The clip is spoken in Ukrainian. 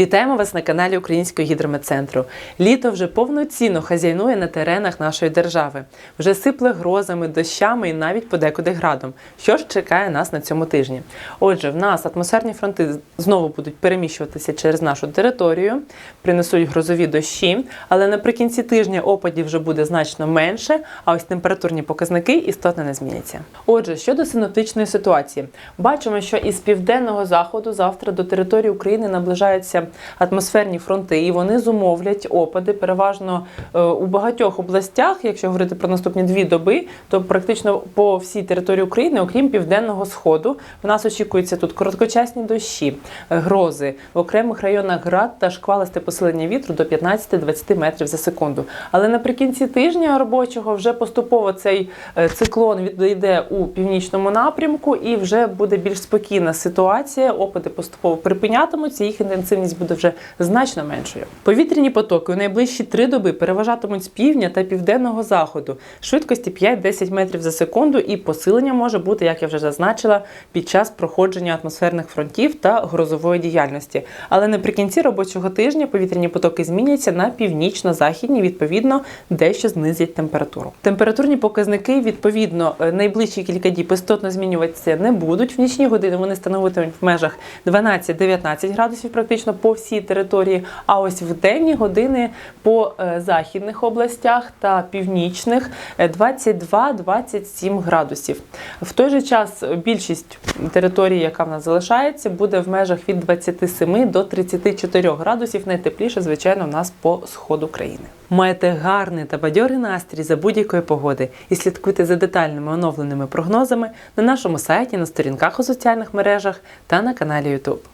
Вітаємо вас на каналі Українського гідрометцентру. Літо вже повноцінно хазяйнує на теренах нашої держави. Вже сипле грозами, дощами і навіть подекуди градом. Що ж чекає нас на цьому тижні? Отже, в нас атмосферні фронти знову будуть переміщуватися через нашу територію, принесуть грозові дощі, але наприкінці тижня опадів вже буде значно менше, а ось температурні показники істотно не зміняться. Отже, щодо синоптичної ситуації, бачимо, що із південного заходу завтра до території України наближаються атмосферні фронти, і вони зумовлять опади переважно е, у багатьох областях. Якщо говорити про наступні дві доби, то практично по всій території України, окрім південного сходу, в нас очікуються тут короткочасні дощі, е, грози в окремих районах град та шквалисте посилення вітру до 15-20 метрів за секунду. Але наприкінці тижня робочого вже поступово цей е, циклон відійде у північному напрямку, і вже буде більш спокійна ситуація. Опади поступово припинятимуться, їх інтенсивність буде вже значно меншою. Повітряні потоки у найближчі три доби переважатимуть з півдня та південного заходу, швидкості 5-10 метрів за секунду, і посилення може бути, як я вже зазначила, під час проходження атмосферних фронтів та грозової діяльності. Але наприкінці робочого тижня повітряні потоки зміняться на північно-західні, відповідно, дещо знизять температуру. Температурні показники відповідно е, найближчі кілька діб істотно змінюватися не будуть. В нічні години вони становитимуть в межах 12-19 градусів, практично по всій території. А ось в денні години по е, західних областях та північних е, 22-27 градусів. В той же час більшість території, яка в нас залишається, буде в межах від 27 до 34 градусів. Найтепліше, звичайно, в нас по сходу країни. Маєте гарний та бадьорий настрій за будь-якої погоди і слідкуйте за детальними оновленими прогнозами на нашому сайті, на сторінках у соціальних мережах та на каналі YouTube.